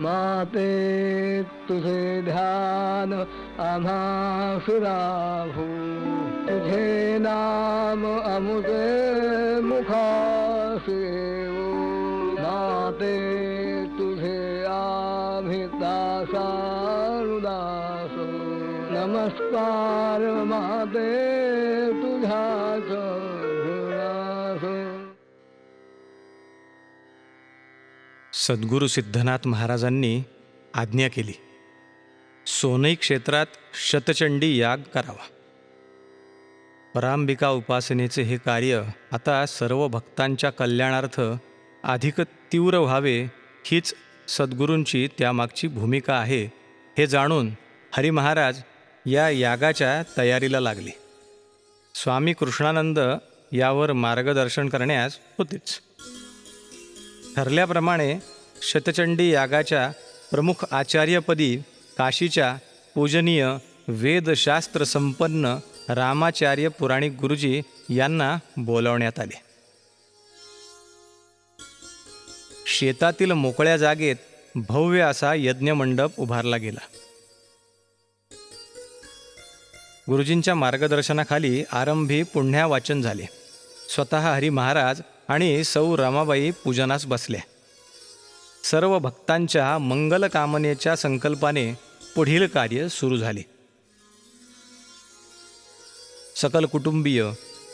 माते तुझे ध्यान आम्हा तुझे नाम अमुते मुखासे माते तुझे आभितासारुदास नमस्कार माते तुझ्याच सद्गुरू सिद्धनाथ महाराजांनी आज्ञा केली. सोनई क्षेत्रात शतचंडी याग करावा. परांबिका उपासनेचे हे कार्य आता सर्व भक्तांच्या कल्याणार्थ अधिक तीव्र व्हावे हीच सद्गुरूंची त्यामागची भूमिका आहे हे जाणून हरी महाराज या यागाच्या तयारीला लागले. स्वामी कृष्णानंद यावर मार्गदर्शन करण्यास होतेच. ठरल्याप्रमाणे शतचंडी यागाच्या प्रमुख आचार्यपदी काशीच्या पूजनीय वेदशास्त्र संपन्न रामाचार्य पुराणिक गुरुजी यांना बोलावण्यात आले. शेतातील मोकळ्या जागेत भव्य असा यज्ञमंडप उभारला गेला. गुरुजींच्या मार्गदर्शनाखाली आरंभी पुण्यावाचन झाले. स्वतः हरी महाराज आणि सौ रमाबाई पूजनास बसल्या. सर्व भक्तांच्या मंगलकामनेच्या संकल्पाने पुढील कार्य सुरू झाले. सकल कुटुंबीय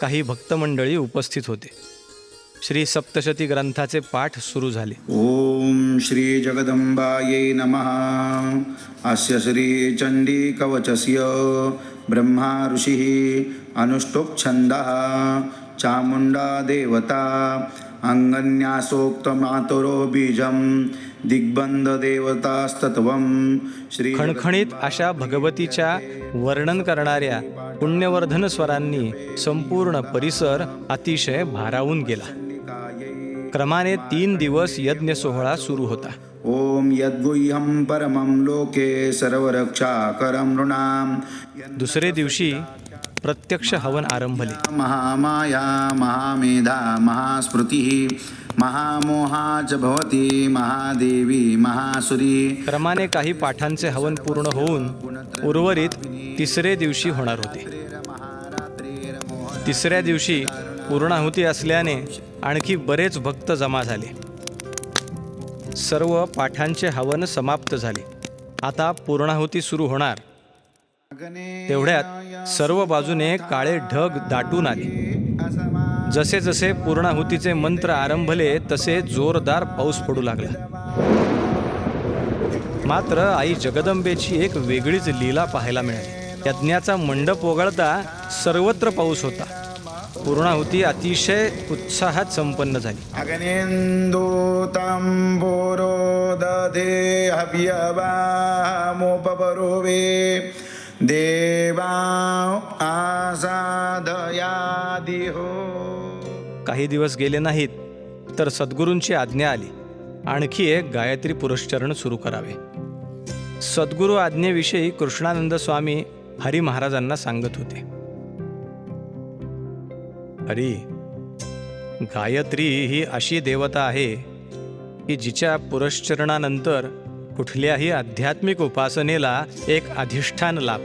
काही भक्तमंडळी उपस्थित होते. श्री सप्तशती ग्रंथाचे पाठ सुरू झाले. ॐ श्रीजगदम्बायै नमः. अस्य श्री चंडी कवचस्य ब्रह्मा ऋषिः अनुष्टुप्छन्दः चामुंडा देवता अङ्गन्यासोक्तमातुरो बीजं दिग्बन्धदेवतास्तत्वं श्री खणखणीत अशा भगवतीच्या वर्णन करणाऱ्या पुण्यवर्धन स्वरांनी संपूर्ण परिसर अतिशय भारावून गेला. क्रमाने तीन दिवस यज्ञ सोहळा सुरू होता. ॐ यद्गुह्यं परमं लोके सर्वरक्षाकरं नृणां। दुसरे दिवशी प्रत्यक्ष हवन आरंभले. महामाया महामेधा महास्मृतिः महामोहा च भवति महादेवी महासुरी. क्रमाने काही पाठांचे हवन पूर्ण होऊन उर्वरित तिसरे दिवशी होणार होते. तिसऱ्या दिवशी पूर्णाहुती असल्याने आणखी बरेच भक्त जमा झाले. सर्व पाठांचे हवन समाप्त झाले. आता पूर्णाहुती सुरू होणार. तेवढ्यात सर्व बाजूने काळे ढग दाटून आले. जसे जसे पूर्णाहुतीचे मंत्र आरंभले तसे जोरदार पाऊस पडू लागला. मात्र आई जगदंबेची एक वेगळीच लीला पाहायला मिळाली. यज्ञाचा मंडप वगळता सर्वत्र पाऊस होता. पूर्णाहुती अतिशय उत्साहात संपन्न झाली. अग्नेन्दूतम्बोरो दधे हव्यवामुपपरुवे काही दिवस गेले नाहीत तर सद्गुरूंची आज्ञा आली. आणखी एक गायत्री पुरस्चरण सुरू करावे. सद्गुरू आज्ञेविषयी कृष्णानंद स्वामी हरी महाराजांना सांगत होते. हरी गायत्री ही अशी देवता आहे की जिच्या पुरश्चरणानंतर कुठल्याही आध्यात्मिक उपासनेला एक अधिष्ठान लाभ.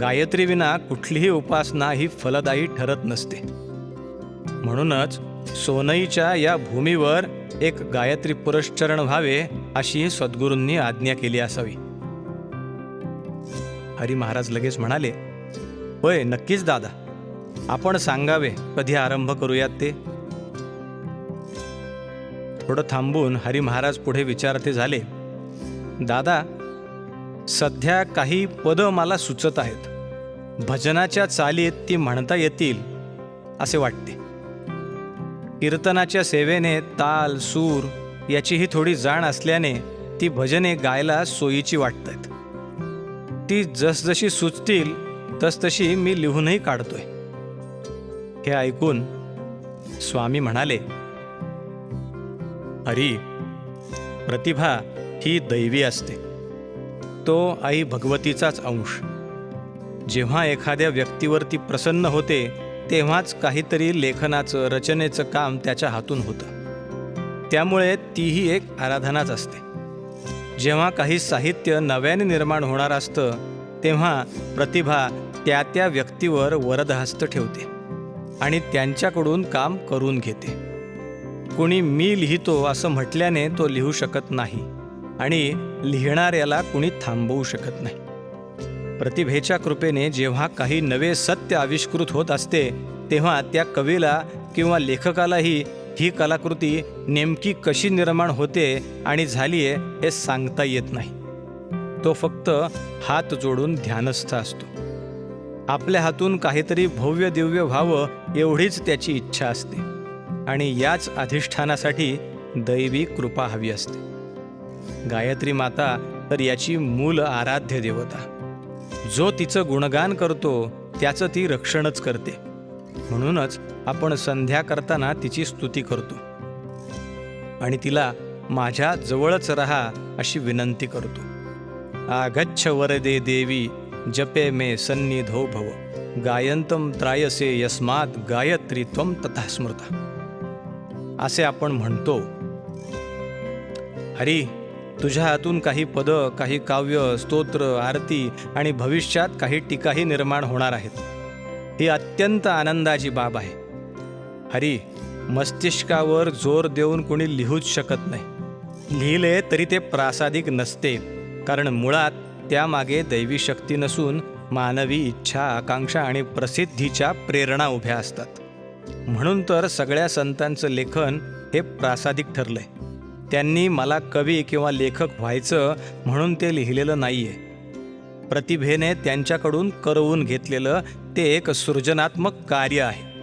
गायत्रीविना कुठलीही उपासना ही फलदायी ठरत नसते. म्हणूनच सोनईच्या या भूमीवर एक गायत्री पुरस्चरण व्हावे अशी सद्गुरूंनी आज्ञा केली असावी. हरी महाराज लगेच म्हणाले होय नक्कीच दादा. आपण सांगावे कधी आरंभ करूयात ते? थोडं थांबून हरी महाराज पुढे विचारते झाले दादा सध्या काही पदं मला सुचत आहेत. भजनाच्या चालीत ती म्हणता येतील असे वाटते. कीर्तनाच्या सेवेने ताल सूर याचीही थोडी जाण असल्याने ती भजने गायला सोयीची वाटतात. ती जसजशी सुचतील तसतशी मी लिहूनही काढतोय. हे ऐकून स्वामी म्हणाले हरी प्रतिभा ही दैवी असते. तो आई भगवतीचाच अंश. जेव्हा एखाद्या व्यक्तीवर ती प्रसन्न होते तेव्हाच काहीतरी लेखनाचं रचनेचं काम त्याच्या हातून होतं. त्यामुळे तीही एक आराधनाच असते. जेव्हा काही साहित्य नव्याने निर्माण होणार असतं तेव्हा प्रतिभा त्या त्या व्यक्तीवर वरदहस्त ठेवते आणि त्यांच्याकडून काम करून घेते. कुणी मी लिहितो असं म्हटल्याने तो लिहू शकत नाही आणि लिहिणाऱ्याला कुणी थांबवू शकत नाही. प्रतिभेच्या कृपेने जेव्हा काही नवे सत्य आविष्कृत होत असते तेव्हा त्या कवीला किंवा लेखकालाही ही कलाकृती नेमकी कशी निर्माण होते आणि झाली आहे हे सांगता येत नाही. तो फक्त हात जोडून ध्यानस्थ असतो. आपल्या हातून काहीतरी भव्य दिव्य व्हावं एवढीच त्याची इच्छा असते. आणि याच अधिष्ठानासाठी दैवी कृपा हवी असते. गायत्री माता तर याची मूल आराध्य देवता. जो तिचं गुणगान करतो त्याचं ती रक्षणच करते. म्हणूनच आपण संध्या करताना तिची स्तुती करतो. आणि तिला माझ्या जवळच रहा अशी विनंती करतो. आगच्छ वरदे देवी जपे मे सन्निधो भव. गायंतम त्रायसे यस्मात गायत्री त्वम तथा स्मृता. असे आपण म्हणतो. हरी तुझ्या हातून काही पद काही काव्य स्तोत्र आरती आणि भविष्यात काही टीकाही निर्माण होणार आहेत. ही अत्यंत आनंदाची बाब आहे. हरी मस्तिष्कावर जोर देऊन कोणी लिहूच शकत नाही. लिहिले तरी ते प्रासादिक नसते कारण मुळात त्यामागे दैवी शक्ती नसून मानवी इच्छा आकांक्षा आणि प्रसिद्धीच्या प्रेरणा उभ्या असतात. म्हणून तर सगळ्या संतांचं लेखन हे प्रासादिक ठरलंय. त्यांनी मला कवी किंवा लेखक व्हायचं म्हणून ते लिहिलेलं नाही आहे प्रतिभेने त्यांच्याकडून करवून घेतलेलं ते एक सृजनात्मक कार्य आहे.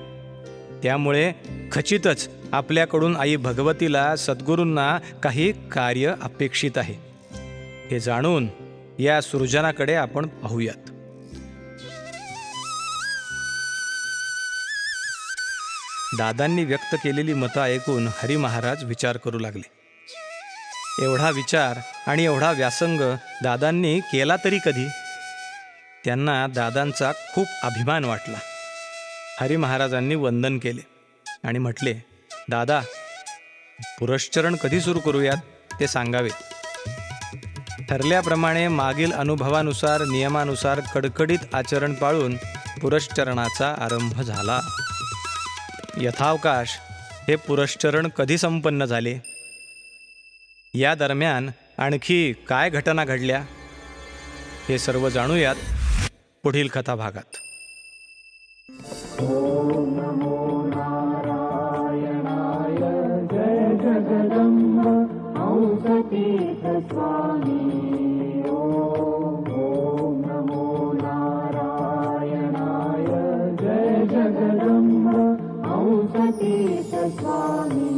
त्यामुळे खचितच आपल्याकडून आई भगवतीला सद्गुरूंना काही कार्य अपेक्षित आहे. हे जाणून या सृजनाकडे आपण पाहूयात. दादांनी व्यक्त केलेली मतं ऐकून हरी महाराज विचार करू लागले. एवढा विचार आणि एवढा व्यासंग दादांनी केला तरी कधी? त्यांना दादांचा खूप अभिमान वाटला. हरी महाराजांनी वंदन केले आणि म्हटले दादा पुरश्चरण कधी सुरू करूयात ते सांगावेत. ठरल्याप्रमाणे मागील अनुभवानुसार नियमानुसार कडकडीत आचरण पाळून पुरश्चरणाचा आरंभ झाला. यथावकाश हे पुरश्चरण कधी संपन्न झाले? या दरम्यान आणखी काय घटना घडल्या? हे सर्व जाणूयात पुढील कथा भागात स्वामी. हंसतीर्थ स्वामी